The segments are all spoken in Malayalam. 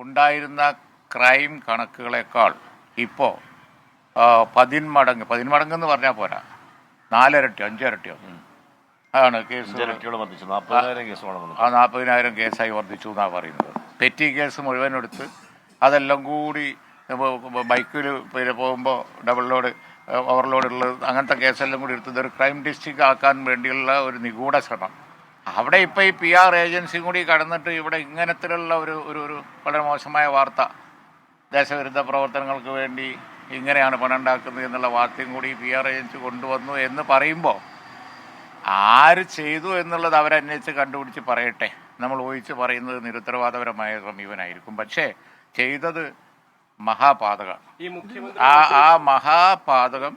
ഉണ്ടായിരുന്ന ക്രൈം കണക്കുകളെക്കാൾ ഇപ്പോൾ പതിന്മടങ്ങ് പതിന്മടങ്ങ് എന്ന് പറഞ്ഞാൽ പോരാ. നാലരട്ടിയോ അഞ്ചരട്ടിയോ. അതാണ് കേസ് ആ നാൽപ്പതിനായിരം കേസായി വർദ്ധിച്ചു എന്നാണ് പറയുന്നത്. പെറ്റി കേസ് മുഴുവൻ എടുത്ത് അതെല്ലാം കൂടി ബൈക്കിൽ പിന്നെ പോകുമ്പോൾ ഡബിൾ ലോഡ് ഓവർലോഡ് ഉള്ളത് അങ്ങനത്തെ കേസെല്ലാം കൂടി എടുത്ത് ഇതൊരു ക്രൈം ഡിസ്ട്രിക്റ്റ് ആക്കാൻ വേണ്ടിയുള്ള ഒരു നിഗൂഢ ശ്രമം. അവിടെ ഇപ്പോൾ ഈ പി ആർ ഏജൻസിയും കൂടി കടന്നിട്ട് ഇവിടെ ഇങ്ങനത്തിലുള്ള ഒരു ഒരു ഒരു വളരെ മോശമായ വാർത്ത ദേശവിരുദ്ധ പ്രവർത്തനങ്ങൾക്ക് വേണ്ടി ഇങ്ങനെയാണ് പണം ഉണ്ടാക്കുന്നത് എന്നുള്ള വാർത്തയും കൂടി പി ആർ ഏജൻസി കൊണ്ടുവന്നു എന്ന് പറയുമ്പോൾ ആര് ചെയ്തു എന്നുള്ളത് അവരന്വേഷിച്ച് കണ്ടുപിടിച്ച് പറയട്ടെ. നമ്മൾ ഊഹിച്ച് പറയുന്നത് നിരുത്തരവാദപരമായ സമീപനായിരിക്കും. പക്ഷേ ചെയ്തത് മഹാപാതകമാണ്. ആ ആ മഹാപാതകം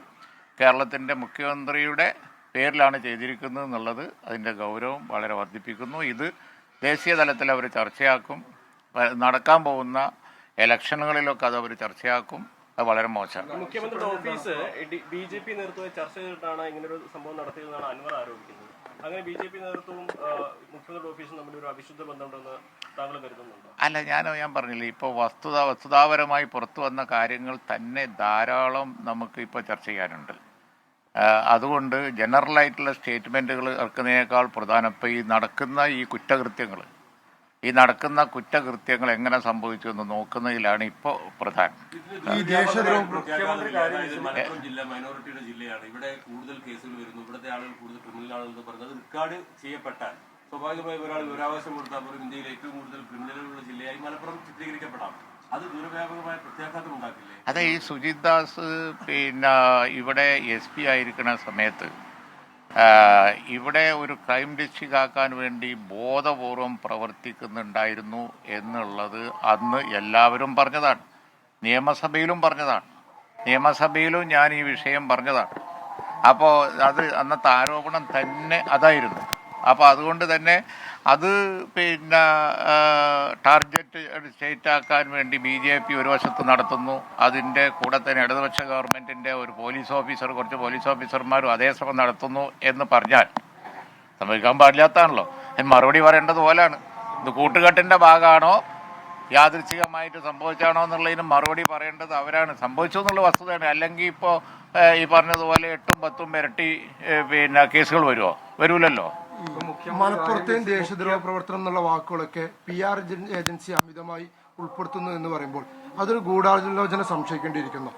കേരളത്തിന്റെ മുഖ്യമന്ത്രിയുടെ പേരിലാണ് ചെയ്തിരിക്കുന്നത് എന്നുള്ളത് അതിന്റെ ഗൗരവം വളരെ വർദ്ധിപ്പിക്കുന്നു. ഇത് ദേശീയ തലത്തിൽ അവർ ചർച്ചയാക്കും. നടക്കാൻ പോകുന്ന ഇലക്ഷനുകളിലൊക്കെ അത് അവർ ചർച്ചയാക്കും. അത് വളരെ മോശമാണ്. മുഖ്യമന്ത്രിയുടെ ഓഫീസ് ബി ജെ പി നേതൃത്വം ചർച്ച ചെയ്തിട്ടാണ് ഇങ്ങനൊരു സംഭവം നടത്തിയതെന്നാണ് അൻവർ ആരോപിക്കുന്നത്. അങ്ങനെ ബി ജെ പി നേതൃത്വവും മുഖ്യമന്ത്രിയുടെ ഓഫീസും തമ്മിൽ ഒരു അവിശുദ്ധ ബന്ധമുണ്ടെന്ന് താങ്കൾ കരുതുന്നുണ്ട്? അല്ല ഞാൻ ഞാൻ പറഞ്ഞില്ലേ ഇപ്പോൾ വസ്തുത വസ്തുതാപരമായി പുറത്തു വന്ന കാര്യങ്ങൾ തന്നെ ധാരാളം നമുക്ക് ഇപ്പോൾ ചർച്ച ചെയ്യാനുണ്ട്. അതുകൊണ്ട് ജനറലായിട്ടുള്ള സ്റ്റേറ്റ്മെന്റുകൾ ഇറക്കുന്നതിനേക്കാൾ പ്രധാനപ്പെട്ട ഈ നടക്കുന്ന ഈ കുറ്റകൃത്യങ്ങൾ. ഈ നടക്കുന്ന കുറ്റകൃത്യങ്ങൾ എങ്ങനെ സംഭവിച്ചു എന്ന് നോക്കുന്നതിലാണ് ഇപ്പോൾ പ്രധാനം. ഈ ജില്ല മൈനോറിറ്റിയുടെ ജില്ലയാണ്. ഇവിടെ കൂടുതൽ കേസുകൾ വരുന്നു. ഇവിടുത്തെ ആളുകൾ കൂടുതൽ ക്രിമിനൽ പറഞ്ഞത്. റെക്കോർഡ് ചെയ്യപ്പെട്ടാൽ സ്വാഭാവികമായി ഒരാൾ വിവരാവകാശം കൊടുത്താൽ പോലും ഇന്ത്യയിൽ ഏറ്റവും കൂടുതൽ ക്രിമിനലുകളുള്ള ജില്ലയായി മലപ്പുറം ചിത്രീകരിക്കപ്പെടാം. അത് ഈ സുജിത് ദാസ് പിന്നെ ഇവിടെ എസ് പി ആയിരിക്കുന്ന സമയത്ത് ഇവിടെ ഒരു ക്രൈം രക്ഷിതാക്കാൻ വേണ്ടി ബോധപൂർവം പ്രവർത്തിക്കുന്നുണ്ടായിരുന്നു എന്നുള്ളത് അന്ന് എല്ലാവരും പറഞ്ഞതാണ്. നിയമസഭയിലും പറഞ്ഞതാണ്. നിയമസഭയിലും ഞാൻ ഈ വിഷയം പറഞ്ഞതാണ്. അപ്പോൾ അത് അന്നത്തെ ആരോപണം തന്നെ അതായിരുന്നു. അപ്പോൾ അതുകൊണ്ട് തന്നെ അത് പിന്നെ ടാർഗറ്റ് സ്റ്റേറ്റ് ആക്കാൻ വേണ്ടി ബി ജെ പി ഒരു വശത്ത് നടത്തുന്നു. അതിന്റെ കൂടെ തന്നെ ഇടതുപക്ഷ ഗവൺമെന്റിന്റെ ഒരു പോലീസ് ഓഫീസർ കുറച്ച് പോലീസ് ഓഫീസർമാരും അതേസമയം നടത്തുന്നു എന്ന് പറഞ്ഞാൽ സംഭവിക്കാൻ പാടില്ലാത്തതാണല്ലോ മറുപടി പറയേണ്ടത് പോലെയാണ് ഇത് കൂട്ടുകെട്ടിന്റെ ഭാഗമാണോ? യാദൃച്ഛികമായിട്ട് സംഭവിച്ചാണോ എന്നുള്ളതിന് മറുപടി പറയേണ്ടത് അവരാണ്. സംഭവിച്ചു എന്നുള്ള വസ്തുതയാണ്. അല്ലെങ്കിൽ ഇപ്പോൾ ഈ പറഞ്ഞതുപോലെ എട്ടും പത്തും ഇരട്ടി പിന്നെ കേസുകൾ വരുമോ? വരൂലല്ലോ. മലപ്പുറത്തെയും ദേശദ്രോഹ പ്രവർത്തനം എന്നുള്ള വാക്കുകളൊക്കെ പി ആർ ഏജൻസി അമിതമായി ഉൾപ്പെടുത്തുന്നു എന്ന് പറയുമ്പോൾ അതൊരു ഗൂഢാലോചന സംശയിക്കേണ്ടിയിരിക്കുന്നു.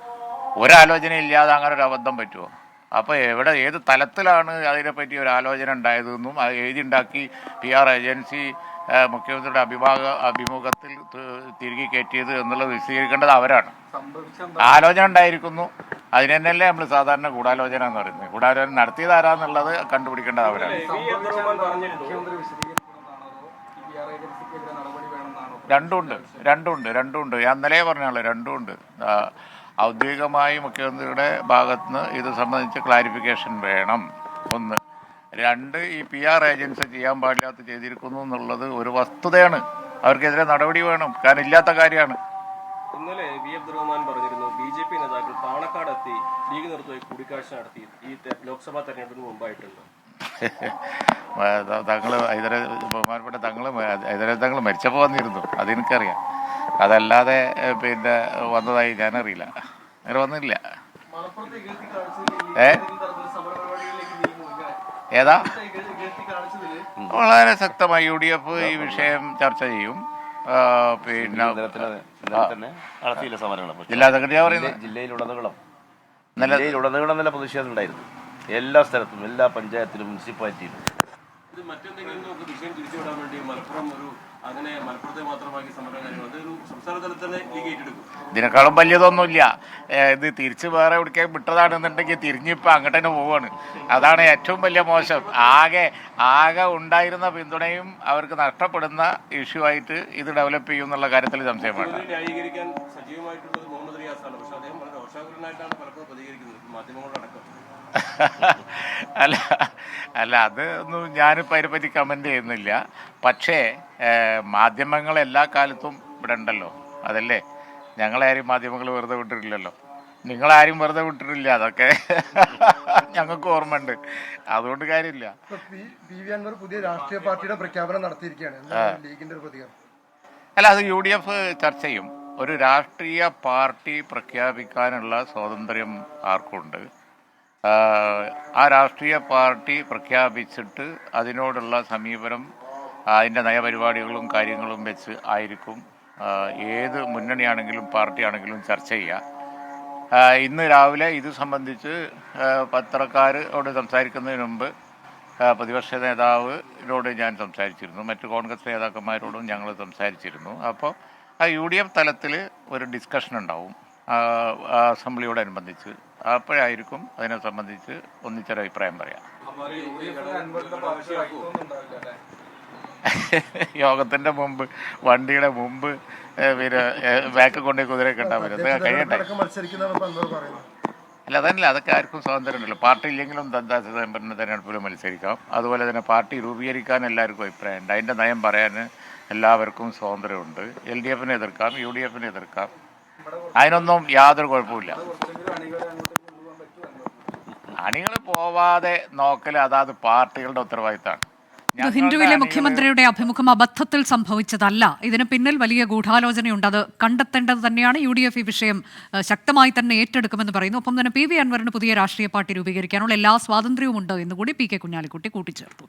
ഒരാലോചന ഇല്ലാതെ അങ്ങനെ ഒരു അബദ്ധം പറ്റുമോ അപ്പോൾ എവിടെ ഏത് തലത്തിലാണ് അതിനെപ്പറ്റി ഒരു ആലോചന ഉണ്ടായതെന്നും അത് എഴുതിയുണ്ടാക്കി പി ആർ ഏജൻസി മുഖ്യമന്ത്രിയുടെ അഭിഭാഗ അഭിമുഖത്തിൽ തിരികെ കയറ്റിയത് എന്നുള്ളത് വിശദീകരിക്കേണ്ടത് അവരാണ്. ആലോചന ഉണ്ടായിരിക്കുന്നു. അതിന് തന്നെയല്ലേ നമ്മൾ സാധാരണ ഗൂഢാലോചന എന്ന് പറയുന്നത്. ഗൂഢാലോചന നടത്തിയത് ആരാന്നുള്ളത് കണ്ടുപിടിക്കേണ്ടത് അവരാണ്. രണ്ടുമുണ്ട് രണ്ടുമുണ്ട് രണ്ടുമുണ്ട് ഞാൻ ഇന്നലെ പറഞ്ഞാളെ രണ്ടുമുണ്ട് ഔദ്യോഗികമായി മുഖ്യമന്ത്രിയുടെ ഭാഗത്തുനിന്ന് ഇത് സംബന്ധിച്ച് ക്ലാരിഫിക്കേഷൻ വേണം. ഒന്ന് രണ്ട് ഈ പി ആർ ഏജൻസി ചെയ്യാൻ പാടില്ലാത്ത ചെയ്തിരിക്കുന്നു എന്നുള്ളത് ഒരു വസ്തുതയാണ്. അവർക്കെതിരെ നടപടി വേണം. കാരണം ഇല്ലാത്ത കാര്യമാണ്. ഇന്നലെ വി എഫ് റഹ്മാൻ പറഞ്ഞിരുന്നു ബി ജെ പി നേതാക്കൾ പാണക്കാട് എത്തി ലീഗ് നേതൃത്വമായി കൂടിക്കാഴ്ച നടത്തി. ഈ ലോക്സഭാ തെരഞ്ഞെടുപ്പിന് മുമ്പായിട്ടുണ്ട്. തങ്ങൾ ഹൈദര ബഹുമാനപ്പെട്ട തങ്ങൾ ഹൈദര തങ്ങൾ മരിച്ചപ്പോൾ വന്നിരുന്നു. അതെനിക്കറിയാം. അതല്ലാതെ പിന്നെ വന്നതായി ഞാനറിയില്ല. അങ്ങനെ വന്നില്ല. ഏ ഏതാ? വളരെ ശക്തമായി യു ഡി എഫ് ഈ വിഷയം ചർച്ച ചെയ്യും. പിന്നെ ജില്ലാ സെക്രട്ടറി പറയുന്നത്? ജില്ലയിലുടനീളം. ജില്ലയിലുടനീളം നല്ല പ്രതിഷേധം ഉണ്ടായിരുന്നു. എല്ലാ സ്ഥലത്തും എല്ലാ പഞ്ചായത്തിലും മുനിസിപ്പാലിറ്റിയിലും. ഇത് മറ്റെന്തെങ്കിലും നമുക്ക് വിഷയം തിരിച്ചുവിടാൻ വേണ്ടി മലപ്പുറം ഒരു അങ്ങനെ മലപ്പുറത്തെ മാത്രമാക്കി സമരം കാര്യങ്ങൾ അതൊരു സംസ്ഥാന തലത്തിൽ തന്നെ ലീഗ് ഏറ്റെടുക്കും ഇതിനേക്കാളും വലിയതൊന്നുമില്ല. ഇത് തിരിച്ച് വേറെ എവിടേക്കും വിട്ടതാണെന്നുണ്ടെങ്കിൽ തിരിഞ്ഞിപ്പോൾ അങ്ങോട്ട് തന്നെ പോവാണ്. അതാണ് ഏറ്റവും വലിയ മോശം. ആകെ ആകെ ഉണ്ടായിരുന്ന പിന്തുണയും അവർക്ക് നഷ്ടപ്പെടുന്ന ഇഷ്യൂ ആയിട്ട് ഇത് ഡെവലപ്പ് ചെയ്യും എന്നുള്ള കാര്യത്തിൽ സംശയമാണ് ന്യായീകരിക്കാൻ സജീവമായിട്ടുള്ളത് മുഹമ്മദ് റിയാസാണ്. പക്ഷേ അദ്ദേഹം വളരെ രോഷാകുലനായിട്ടാണ് പലപ്പോഴും പ്രതികരിക്കുന്നത്. മാധ്യമങ്ങളോടക്കം. അല്ല അല്ല അത് ഒന്നും ഞാനിപ്പോൾ അതിനെപ്പറ്റി കമന്റ് ചെയ്യുന്നില്ല. പക്ഷേ മാധ്യമങ്ങൾ എല്ലാ കാലത്തും ഇവിടെ ഉണ്ടല്ലോ. അതല്ലേ? ഞങ്ങളാരും മാധ്യമങ്ങൾ വെറുതെ വിട്ടിട്ടില്ലല്ലോ. നിങ്ങളാരും വെറുതെ വിട്ടിട്ടില്ല അതൊക്കെ ഞങ്ങൾക്ക് ഓർമ്മയുണ്ട്. അതുകൊണ്ട് കാര്യമില്ല. പുതിയ രാഷ്ട്രീയ പാർട്ടിയുടെ പ്രഖ്യാപനം നടത്തിയിരിക്കുകയാണ്. ലീഗിന്റെ പ്രതികരണം? അല്ല അത് യു ഡി എഫ് ചർച്ച ചെയ്യും. ഒരു രാഷ്ട്രീയ പാർട്ടി പ്രഖ്യാപിക്കാനുള്ള സ്വാതന്ത്ര്യം ആർക്കുണ്ട്? ആ രാഷ്ട്രീയ പാർട്ടി പ്രഖ്യാപിച്ചിട്ട് അതിനോടുള്ള സമീപനം അതിന്റെ നയപരിപാടികളും കാര്യങ്ങളും വെച്ച് ആയിരിക്കും ഏത് മുന്നണിയാണെങ്കിലും പാർട്ടിയാണെങ്കിലും ചർച്ച ചെയ്യുക. ഇന്ന് രാവിലെ ഇത് സംബന്ധിച്ച് പത്രക്കാരോട് സംസാരിക്കുന്നതിന് മുമ്പ് പ്രതിപക്ഷ നേതാവിനോട് ഞാൻ സംസാരിച്ചിരുന്നു. മറ്റ് കോൺഗ്രസ് നേതാക്കന്മാരോടും ഞങ്ങൾ സംസാരിച്ചിരുന്നു. അപ്പോൾ ആ യു ഡി എഫ് തലത്തിൽ ഒരു ഡിസ്കഷൻ ഉണ്ടാവും. അസംബ്ലിയോടനുബന്ധിച്ച് അപ്പോഴായിരിക്കും അതിനെ സംബന്ധിച്ച് ഒന്നിച്ചൊരു അഭിപ്രായം പറയാം. യോഗത്തിന്റെ മുമ്പ് വണ്ടിയുടെ മുമ്പ് പിന്നെ ബാക്ക് കൊണ്ടേ കുതിരയൊക്കെ കിട്ടാൻ പറ്റും കഴിയട്ടെ. അല്ല അതല്ല അതൊക്കെ ആർക്കും സ്വാതന്ത്ര്യമുണ്ടല്ലോ പാർട്ടി ഇല്ലെങ്കിലും ദന്താ സ്വയംഭരണ തെരഞ്ഞെടുപ്പിൽ മത്സരിക്കാം. അതുപോലെ തന്നെ പാർട്ടി രൂപീകരിക്കാൻ എല്ലാവർക്കും അഭിപ്രായമുണ്ട്. അതിന്റെ നയം പറയാൻ എല്ലാവർക്കും സ്വാതന്ത്ര്യമുണ്ട്. എൽ ഡി എഫിനെ എതിർക്കാം യു ഡി എഫിനെ എതിർക്കാം. അതിനൊന്നും യാതൊരു കുഴപ്പമില്ല അണികൾ പോവാതെ നോക്കൽ അതാത് പാർട്ടികളുടെ ഉത്തരവാദിത്തമാണ് ഹിന്ദുവിലെ മുഖ്യമന്ത്രിയുടെ അഭിമുഖം അബദ്ധത്തിൽ സംഭവിച്ചതല്ല. ഇതിന് പിന്നിൽ വലിയ ഗൂഢാലോചനയുണ്ട്. അത് കണ്ടെത്തേണ്ടത് തന്നെയാണ് യു ഡി എഫ് ഈ വിഷയം ശക്തമായി തന്നെ ഏറ്റെടുക്കുമെന്ന് പറയുന്നു. ഒപ്പം തന്നെ പി വി അൻവറിന് പുതിയ രാഷ്ട്രീയ പാർട്ടി രൂപീകരിക്കാനുള്ള എല്ലാ സ്വാതന്ത്ര്യവും സ്വാതന്ത്ര്യവുമുണ്ട് എന്നുകൂടി പി കെ കുഞ്ഞാലിക്കുട്ടി കൂട്ടിച്ചേർത്തു.